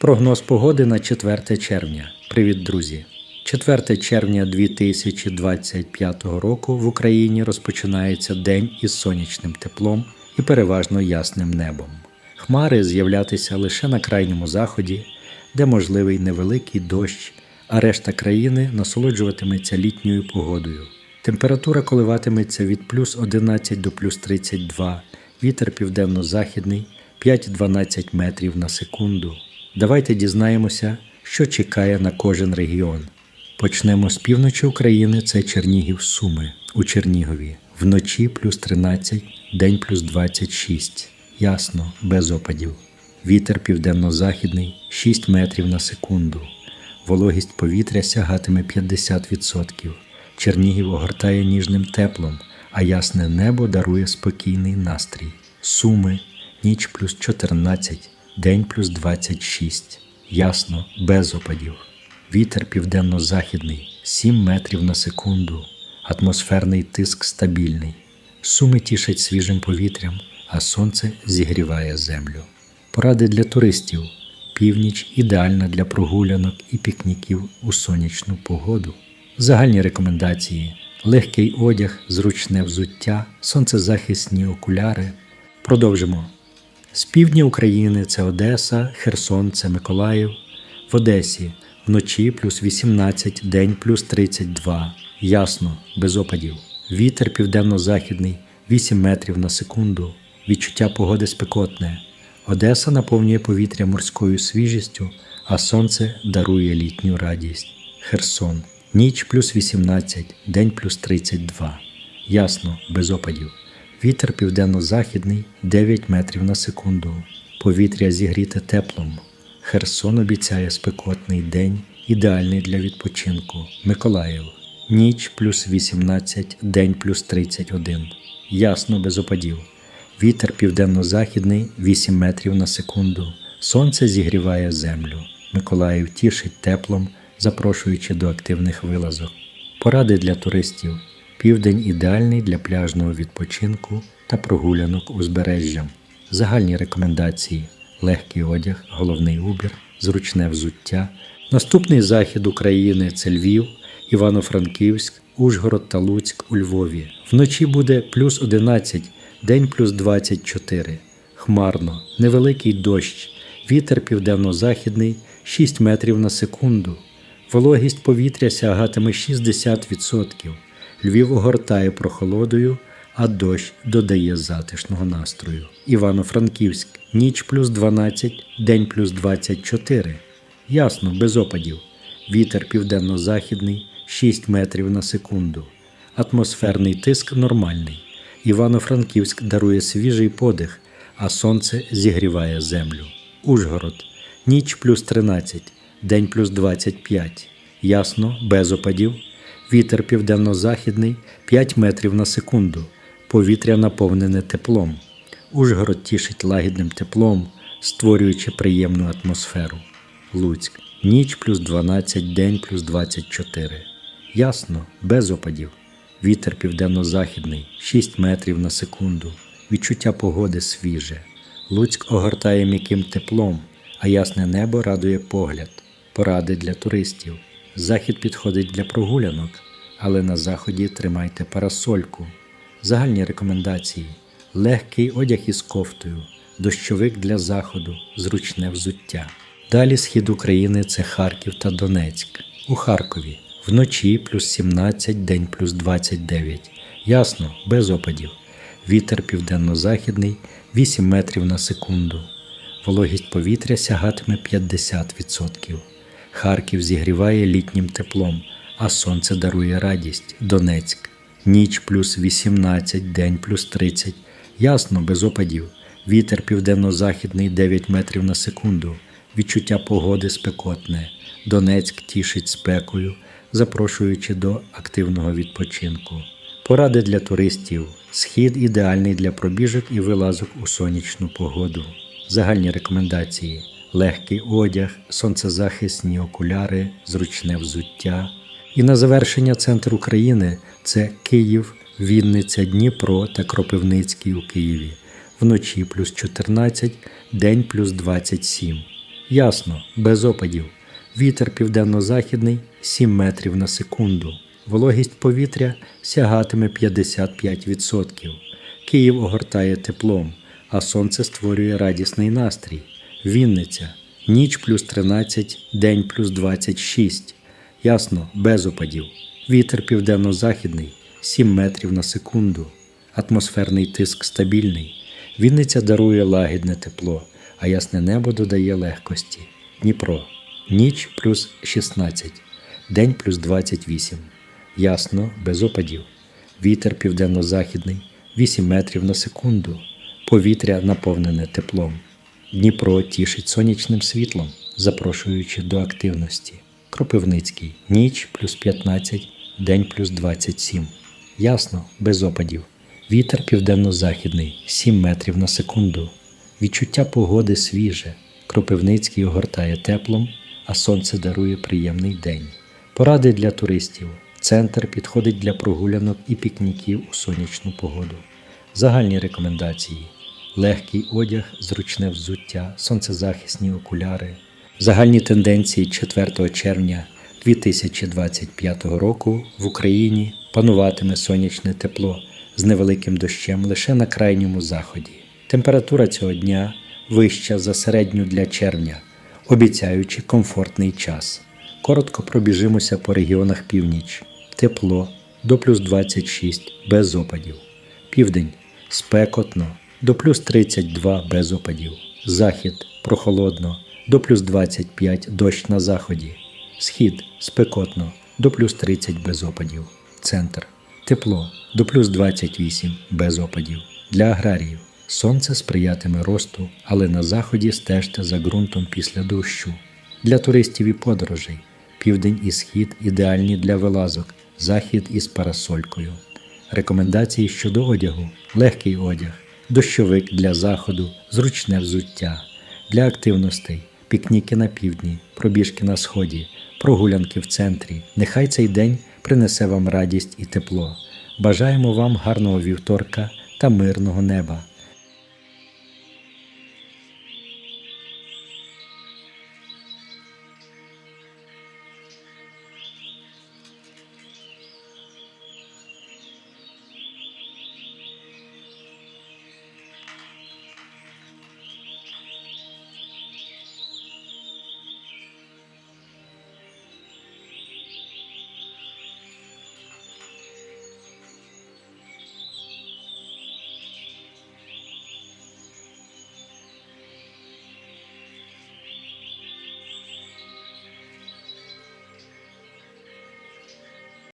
Прогноз погоди на 4 червня. Привіт, друзі! 4 червня 2025 року в Україні розпочинається день із сонячним теплом і переважно ясним небом. Хмари з'являтися лише на крайньому заході, де можливий невеликий дощ, а решта країни насолоджуватиметься літньою погодою. Температура коливатиметься від плюс 11 до плюс 32, вітер південно-західний 5-12 метрів на секунду. Давайте дізнаємося, що чекає на кожен регіон. Почнемо з півночі України, це Чернігів Суми у Чернігові. Вночі плюс 13, день плюс 26. Ясно, без опадів. Вітер південно-західний 6 метрів на секунду. Вологість повітря сягатиме 50%. Чернігів огортає ніжним теплом, а ясне небо дарує спокійний настрій. Суми, ніч плюс 14, день плюс 26. Ясно, без опадів. Вітер південно-західний 7 метрів на секунду. Атмосферний тиск стабільний. Суми тішать свіжим повітрям, а сонце зігріває землю. Поради для туристів. Північ ідеальна для прогулянок і пікніків у сонячну погоду. Загальні рекомендації: легкий одяг, зручне взуття, сонцезахисні окуляри. Продовжимо. З півдня України це Одеса, Херсон, це Миколаїв. В Одесі вночі плюс 18, день плюс 32. Ясно, без опадів. Вітер південно-західний 8 метрів на секунду. Відчуття погоди спекотне. Одеса наповнює повітря морською свіжістю, а сонце дарує літню радість. Херсон. Ніч плюс 18, день плюс 32. Ясно, без опадів. Вітер південно-західний 9 метрів на секунду. Повітря зігріте теплом. Херсон обіцяє спекотний день, ідеальний для відпочинку. Миколаїв. Ніч плюс 18, день плюс 31. Ясно без опадів. Вітер південно-західний 8 метрів на секунду. Сонце зігріває землю. Миколаїв тішить теплом, запрошуючи до активних вилазок. Поради для туристів. Південь ідеальний для пляжного відпочинку та прогулянок узбережжям. Загальні рекомендації: легкий одяг, головний убір, зручне взуття. Наступний захід України це Львів, Івано-Франківськ, Ужгород та Луцьк у Львові. Вночі буде плюс 11, день плюс 24. Хмарно, невеликий дощ, вітер південно-західний 6 метрів на секунду. Вологість повітря сягатиме 60%. Львів огортає прохолодою, а дощ додає затишного настрою. Івано-Франківськ ніч плюс 12, день плюс 24. Ясно, без опадів. Вітер південно-західний 6 метрів на секунду. Атмосферний тиск нормальний. Івано-Франківськ дарує свіжий подих, а сонце зігріває землю. Ужгород ніч плюс 13, день плюс 25. Ясно, без опадів. Вітер південно-західний 5 метрів на секунду. Повітря наповнене теплом. Ужгород тішить лагідним теплом, створюючи приємну атмосферу. Луцьк. Ніч плюс 12, день плюс 24. Ясно, без опадів. Вітер південно-західний 6 метрів на секунду. Відчуття погоди свіже. Луцьк огортає м'яким теплом, а ясне небо радує погляд. Поради для туристів. Захід підходить для прогулянок, але на заході тримайте парасольку. Загальні рекомендації: легкий одяг із кофтою, дощовик для заходу, зручне взуття. Далі схід України це Харків та Донецьк. У Харкові вночі плюс 17, день плюс 29. Ясно, без опадів. Вітер південно-західний 8 метрів на секунду. Вологість повітря сягатиме 50%. Харків зігріває літнім теплом, а сонце дарує радість. Донецьк. Ніч плюс 18, день плюс 30. Ясно, без опадів. Вітер південно-західний 9 метрів на секунду. Відчуття погоди спекотне. Донецьк тішить спекою, запрошуючи до активного відпочинку. Поради для туристів. Схід ідеальний для пробіжок і вилазок у сонячну погоду. Загальні рекомендації: легкий одяг, сонцезахисні окуляри, зручне взуття. І на завершення центр України це Київ, Вінниця, Дніпро та Кропивницький у Києві. Вночі плюс 14, день плюс 27. Ясно, без опадів. Вітер південно-західний 7 метрів на секунду. Вологість повітря сягатиме 55%. Київ огортає теплом, а сонце створює радісний настрій. Вінниця. Ніч плюс 13, день плюс 26. Ясно, без опадів. Вітер південно-західний 7 метрів на секунду. Атмосферний тиск стабільний. Вінниця дарує лагідне тепло, а ясне небо додає легкості. Дніпро. Ніч плюс 16, день плюс 28. Ясно, без опадів. Вітер південно-західний 8 метрів на секунду. Повітря наповнене теплом. Дніпро тішить сонячним світлом, запрошуючи до активності. Кропивницький ніч плюс 15, день плюс 27. Ясно, без опадів. Вітер південно-західний 7 метрів на секунду. Відчуття погоди свіже. Кропивницький огортає теплом, а сонце дарує приємний день. Поради для туристів. Центр підходить для прогулянок і пікніків у сонячну погоду. Загальні рекомендації: легкий одяг, зручне взуття, сонцезахисні окуляри. Загальні тенденції 4 червня 2025 року в Україні пануватиме сонячне тепло з невеликим дощем лише на крайньому заході. Температура цього дня вища за середню для червня, обіцяючи комфортний час. Коротко пробіжимося по регіонах північ. Тепло до плюс 26 без опадів. Південь спекотно до плюс 32 без опадів. Захід прохолодно до плюс 25 дощ на заході. Схід спекотно до плюс 30 без опадів. Центр тепло до плюс 28 без опадів. Для аграріїв сонце сприятиме росту, але на заході стежте за ґрунтом після дощу. Для туристів і подорожей південь і схід ідеальні для вилазок, захід із парасолькою. Рекомендації щодо одягу: легкий одяг, дощовик для заходу, зручне взуття, для активностей, пікніки на півдні, пробіжки на сході, прогулянки в центрі. Нехай цей день принесе вам радість і тепло. Бажаємо вам гарного вівторка та мирного неба.